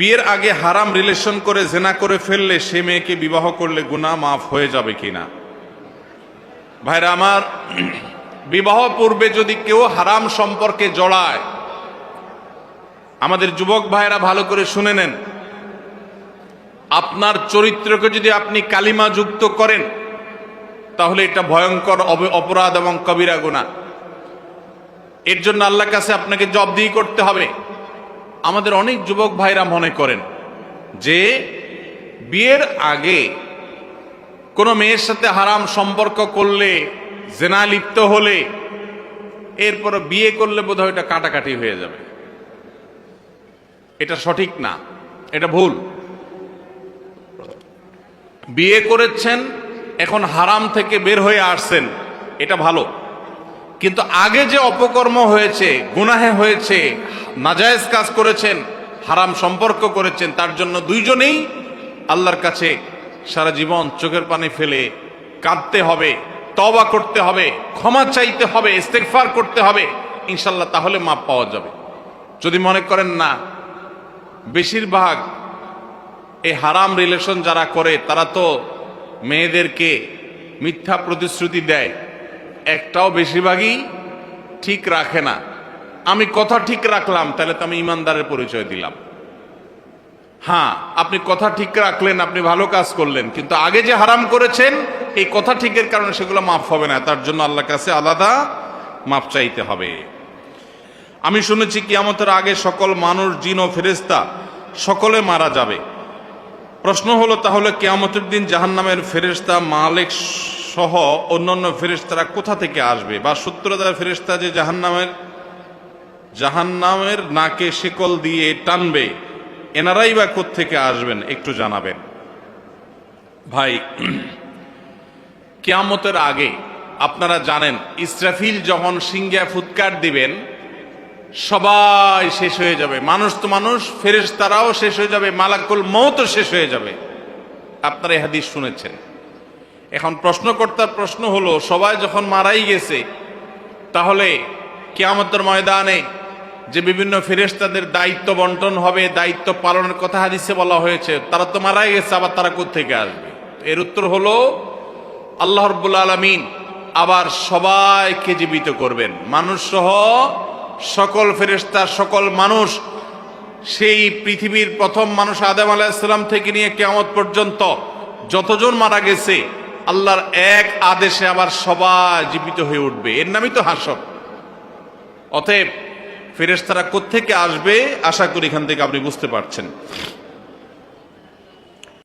বিয়ের আগে হারাম রিলেশন করে জেনা করে ফেললে সে মেয়েকে বিবাহ করলে গুনাহ মাফ হয়ে যাবে কিনা? ভাইরা আমার, বিবাহ পূর্বে যদি কেউ হারাম সম্পর্কে জড়ায়, আমাদের যুবক ভাইরা ভালো করে শুনে নেন। আপনার চরিত্রকে যদি আপনি কালিমা যুক্ত করেন, তাহলে এটা ভয়ঙ্কর অপরাধ এবং কবিরা গুণা এর জন্য আল্লাহ কাছে আপনাকে জবদিহি করতে হবে। আমাদের অনেক যুবক ভাইরা মনে করেন যে বিয়ের আগে কোনো মেয়ের সাথে হারাম সম্পর্ক করলে, জেনা লিপ্ত হলে এরপর বিয়ে করলে বোধহয় এটা কাটাকাটি হয়ে যাবে। এটা সঠিক না, এটা ভুল। বিয়ে করেছেন, এখন হারাম থেকে বের হয়ে আসছেন, এটা ভালো। কিন্তু আগে যে অপকর্ম হয়েছে, গুনাহে হয়েছে নাজায়েজ কাজ করেছেন, হারাম সম্পর্ক করেছেন, তার জন্য দুইজনেই আল্লাহর কাছে সারা জীবন চোখের পানি ফেলে কাঁদতে হবে তবা করতে হবে, ক্ষমা চাইতে হবে ইস্তেকফার করতে হবে ইনশাল্লাহ তাহলে মাপ পাওয়া যাবে। যদি মনে করেন না, বেশিরভাগ এই হারাম রিলেশন যারা করে, তারা তো মেয়েদেরকে মিথ্যা প্রতিশ্রুতি দেয়, একটাও বেশিরভাগই ঠিক রাখে না। আমি কথা ঠিক রাখলাম, তাহলে তো আমি ইমানদারের পরিচয় দিলাম। হ্যাঁ আপনি কথা ঠিক রাখলেন, আপনি ভালো কাজ করলেন, কিন্তু আগে যে হারাম করেছেন, এই কথা ঠিকের কারণে সেগুলো মাফ হবে না, তার জন্য আল্লাহর কাছে আলাদা মাপ চাইতে হবে। আমি শুনেছি কিয়ামতের আগে সকল মানুষ, জিন ও ফেরেস্তা সকলে মারা যাবে। প্রশ্ন হলো, তাহলে কেয়ামতের দিন জাহান্নামের ফেরেস্তা মালিক সহ অন্যান্য ফেরেস্তারা কোথা থেকে আসবে? বা সূত্রধার ফেরেস্তা যে জাহান্নামের জাহান্নামের নাকে শিকল দিয়ে টানবে। এনারাই বা থেকে আসবেন, একটু জানাবেন। ভাই, কেয়ামতের আগে আপনারা জানেন, ইসরাফিল যখন সিংহা ফুৎকার দিবেন, সবাই শেষ হয়ে যাবে। মানুষ তো মানুষ, ফেরেশতারাও শেষ হয়ে যাবে, মালাকুল মৌতও শেষ হয়ে যাবে। আপনারা হাদিস শুনেছেন। এখন প্রশ্নকর্তার প্রশ্ন হলো, সবাই যখন মারাই গেছে, তাহলে কেয়ামতের ময়দানে যে বিভিন্ন ফেরেশতাদের দায়িত্ব বন্টন হবে, দায়িত্ব পালনের কথা হাদিসে বলা হয়েছে, তারা তো মারাই গেছে, আবার তারা থেকে আসবে? এর উত্তর হলো, আল্লাহ রব্বুল আলমিন আবার সবাইকে জীবিত করবেন। মানুষ সহ সকল ফেরেশতা, সকল মানুষ, সেই পৃথিবীর প্রথম মানুষ আদম আলাহিসাল্লাম থেকে নিয়ে কেয়ামত পর্যন্ত যতজন মারা গেছে, আল্লাহর এক আদেশে আবার সবাই জীবিত হয়ে উঠবে। এর নামই তো হাসর। অতএব ফেরেশতারা কোত্থেকে আসবে? আশা করি এখান থেকে আপনি বুঝতে পারছেন।